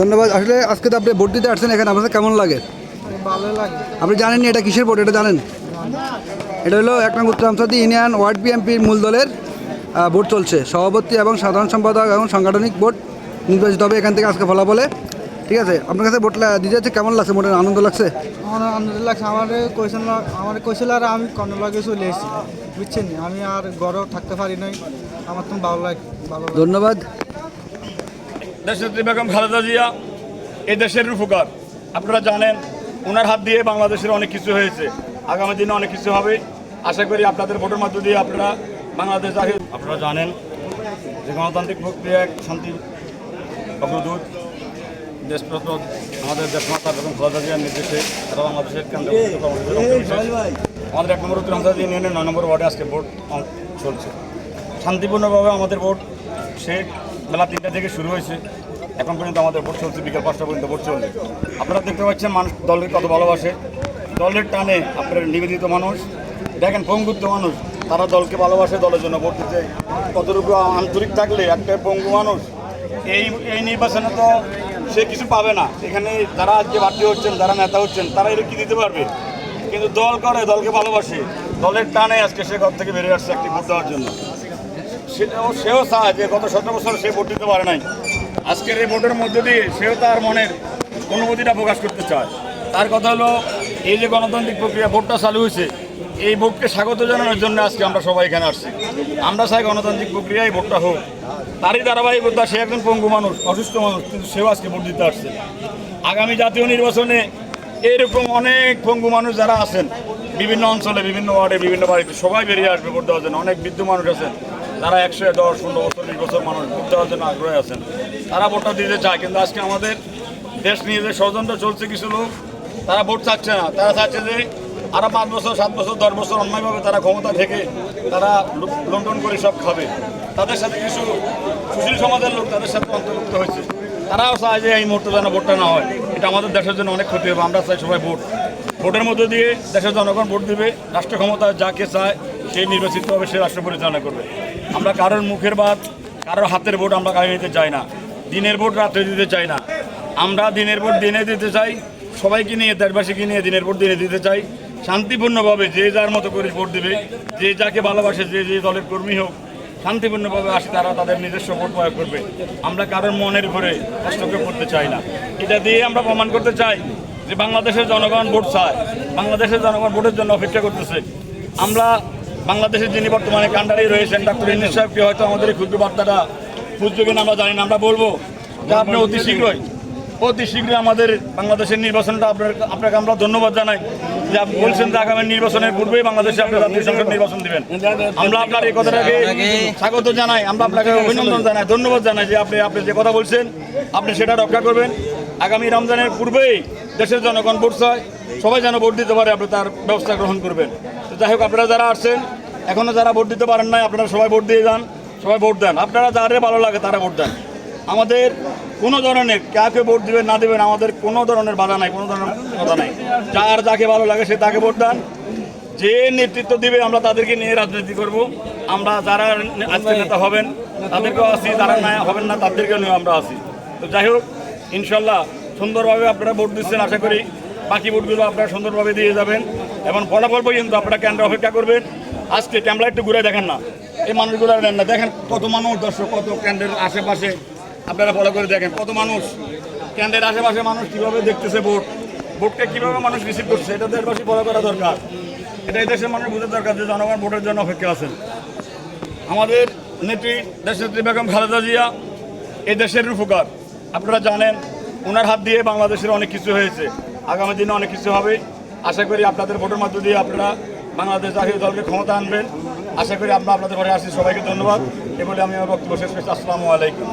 ধন্যবাদ। আসলে আজকে তো আপনি ভোট দিতে আসছেন এখানে আপনার কেমন লাগে? ভালো লাগে আপনি জানেন নি এটা কিসের ভোট এটা জানেন? এটা হলো এক নং উত্তরামসাদি ইউনিয়ন ওয়ার্ড বিএমপির মূল দলের ভোট চলছে। সভাপতি এবং সাধারণ সম্পাদক এবং সাংগঠনিক ভোট নির্বাচিত হবে এখান থেকে আজকে ফলাফলে। ঠিক আছে? আপনার কাছে ভোট দিতে যাচ্ছে কেমন লাগছে? মোটের আনন্দ লাগছে? আমার আনন্দ লাগছে। আমার কোয়েশন আমার কোয়েশন আর আমি কর্ণলগে চলে এসেছি। বুঝছেন? আমি আর গড়েও থাকতে পারি নাই। আমার তো ভালো লাগে ভালো লাগে। ধন্যবাদ। দেশনেত্রী বেগম খালেদা জিয়া এই দেশের রূপকার আপনারা জানেন ওনার হাত দিয়ে বাংলাদেশের অনেক কিছু হয়েছে। আগামী দিনে অনেক কিছু হবে। আশা করি আপনাদের ভোটের মধ্য দিয়ে আপনারা বাংলাদেশ আগে আপনারা জানেন যে গণতান্ত্রিক প্রক্রিয়া এক শান্তি অগ্রদূত। দেশপ্রত আমাদের দেশমাতা বেগম খালেদা জিয়ার নির্দেশে তারা বাংলাদেশের কেন্দ্র আমাদের এক নম্বর উত্তর হামসাদ ইউনিয়নের নয় নম্বর ওয়ার্ডে আজকে ভোট চলছে। শান্তিপূর্ণভাবে আমাদের ভোট সে বেলা তিনটা থেকে শুরু হয়েছে। এখন পর্যন্ত আমাদের ভোট চলছে, বিকেল পাঁচটা পর্যন্ত ভোট চলছে। আপনারা দেখতে পাচ্ছেন মানুষ দলকে কত ভালোবাসে। দলের টানে আপনার নিবেদিত মানুষ। দেখেন পঙ্গুদ্ধ মানুষ, তারা দলকে ভালোবাসে, দলের জন্য ভোট দিতে। কতটুকু আন্তরিক থাকলে একটা পঙ্গু মানুষ। এই এই নির্বাচনে তো সে কিছু পাবে না। এখানে যারা আজকে প্রার্থী হচ্ছেন, যারা নেতা হচ্ছেন, তারা এর কি দিতে পারবে? কিন্তু দল করে, দলকে ভালোবাসে। দলের টানে আজকে সে ঘর থেকে বেরিয়ে আসছে একটি ভোট দেওয়ার জন্য। সেও চায় যে গত সতেরো বছর সে ভোট দিতে পারে নাই। আজকের এই ভোটের মধ্যে দিয়ে সেও তার মনের অনুভূতিটা প্রকাশ করতে চায়। তার কথা হলো, এই যে গণতান্ত্রিক প্রক্রিয়া, ভোটটা চালু হয়েছে, এই ভোটকে স্বাগত জানানোর জন্য আজকে আমরা সবাই এখানে আসছি। আমরা চাই গণতান্ত্রিক প্রক্রিয়ায় ভোটটা হোক। তারই ধারাবাহিকতা, সে একজন পঙ্গু মানুষ, অসুস্থ মানুষ, কিন্তু সেও আজকে ভোট দিতে আসছে। আগামী জাতীয় নির্বাচনে এরকম অনেক পঙ্গু মানুষ যারা আছেন, বিভিন্ন অঞ্চলে, বিভিন্ন ওয়ার্ডে, বিভিন্ন বাড়িতে সবাই বেরিয়ে আসবে ভোট দেওয়ার জন্য। অনেক বৃদ্ধ মানুষ আছেন। তারা একশো দশ বছর বিশ বছর মানুষ ভোট দেওয়ার জন্য আগ্রহী আছেন। তারা ভোটটা দিতে চায়, কিন্তু আজকে আমাদের দেশ নিয়ে যে ষড়যন্ত্র চলছে কিছু লোক, তারা ভোট চাচ্ছে না। তারা চাচ্ছে যে আরও পাঁচ বছর, সাত বছর, দশ বছর অন্যায়ভাবে তারা ক্ষমতা থেকে তারা লু- লুণ্ঠন করে সব খাবে। তাদের সাথে কিছু সুশীল সমাজের লোক তাদের সাথে অন্তর্ভুক্ত হয়েছে। তারাও চায় যে এই মুহূর্তে যেন ভোটটা না হয়। এটা আমাদের দেশের জন্য অনেক ক্ষতি হবে। আমরা চাই সবাই ভোট। ভোটের মধ্যে দিয়ে দেশের জনগণ ভোট দিবে। রাষ্ট্র ক্ষমতা যাকে চায় সেই নির্বাচিত হবে সে রাষ্ট্র পরিচালনা করবে। আমরা কারোর মুখের বাদ, কারোর হাতের ভোট আমরা কাড়িয়ে নিতে চাই না। দিনের ভোট রাত্রে দিতে চাই না। আমরা দিনের ভোট দিনে দিতে চাই, সবাইকে নিয়ে, দেশবাসীকে নিয়ে দিনের ভোট দিনে দিতে চাই। শান্তিপূর্ণভাবে যে যার মতো করে ভোট দেবে, যে যাকে ভালোবাসে, যে যে দলের কর্মী হোক, শান্তিপূর্ণভাবে আসে তারা তাদের নিজস্ব ভোট প্রয়োগ করবে। আমরা কারোর মনের ঘরে হস্তক্ষেপ করতে চাই না। এটা দিয়ে আমরা প্রমাণ করতে চাই যে বাংলাদেশের জনগণ ভোট চায়, বাংলাদেশের জনগণ ভোটের জন্য অপেক্ষা করতেছে। আমরা বাংলাদেশের যিনি বর্তমানে কান্ডারি রয়েছেন ডক্টর ইন্দির সাহেবকে হয়তো আমাদের এই ক্ষুদ্র বার্তাটা বুঝবে কিনা আমরা জানি না, আমরা বলব যে আপনি অতি শীঘ্রই অতি শীঘ্রই আমাদের বাংলাদেশের নির্বাচনটা আপনার, আপনাকে আমরা ধন্যবাদ জানাই যে আপনি বলছেন যে আগামী নির্বাচনের পূর্বেই বাংলাদেশে আপনি জাতীয় সংসদ নির্বাচন দেবেন। আমরা আপনার এই কথাটাকে স্বাগত জানাই, আমরা আপনাকে অভিনন্দন জানাই, ধন্যবাদ জানাই যে আপনি আপনি যে কথা বলছেন, আপনি সেটা রক্ষা করবেন। আগামী রমজানের পূর্বেই দেশের জনগণ ভোট চায়, সবাই যেন ভোট দিতে পারে, আপনি তার ব্যবস্থা গ্রহণ করবেন। যাই হোক, আপনারা যারা আসছেন এখনও যারা ভোট দিতে পারেন নাই, আপনারা সবাই ভোট দিয়ে যান, সবাই ভোট দেন। আপনারা যাদের ভালো লাগে তারা ভোট দেন। আমাদের কোনো ধরনের কাকে ভোট দেবেন, না দেবেন, আমাদের কোনো ধরনের বাধা নাই, কোনো ধরনের কথা নাই। যার যাকে ভালো লাগে সে তাকে ভোট দেন। যে নেতৃত্ব দিবে, আমরা তাদেরকে নিয়ে রাজনীতি করব। আমরা যারা আজকে নেতা হবেন, তাদেরকেও আসি, যারা না হবেন না, তাদেরকেও নিয়ে আমরা আছি তো যাই হোক, ইনশাল্লাহ সুন্দরভাবে আপনারা ভোট দিচ্ছেন, আশা করি। বাকি ভোটগুলো আপনারা সুন্দরভাবে দিয়ে যাবেন। এবং ফলাফল পর্যন্ত আপনারা কেন্দ্রে অপেক্ষা করবেন আজকে ক্যামেরা একটু ঘুরে দেখেন না। এই মানুষগুলো নেন না। দেখেন কত মানুষ, দর্শক, কত কেন্দ্রের আশেপাশে। আপনারা ফলো করে দেখেন কত মানুষ। কেন্দ্রের আশেপাশে মানুষ কীভাবে দেখতেছে ভোট? ভোটকে কীভাবে মানুষ রিসিভ করছে, এটা দেশবাসী ফলো করা দরকার। এটা এই দেশের মানুষ বুঝতে দরকার যে জনগণ ভোটের জন্য অপেক্ষা আছেন। আমাদের নেত্রী, দেশনেত্রী বেগম খালেদা জিয়া এই দেশের রূপকার। আপনারা জানেন ওনার হাত দিয়ে বাংলাদেশের অনেক কিছু হয়েছে। আগামী দিনে অনেক কিছু হবে। আশা করি আপনাদের ভোটের মধ্য দিয়ে আপনারা বাংলাদেশ জাতীয় দলকে ক্ষমতা আনবেন। আশা করি আমরা আপনাদের ঘরে আসি সবাইকে ধন্যবাদ। এ বলে আমি আমার বক্তব্য শেষ করছি। আসসালামু আলাইকুম।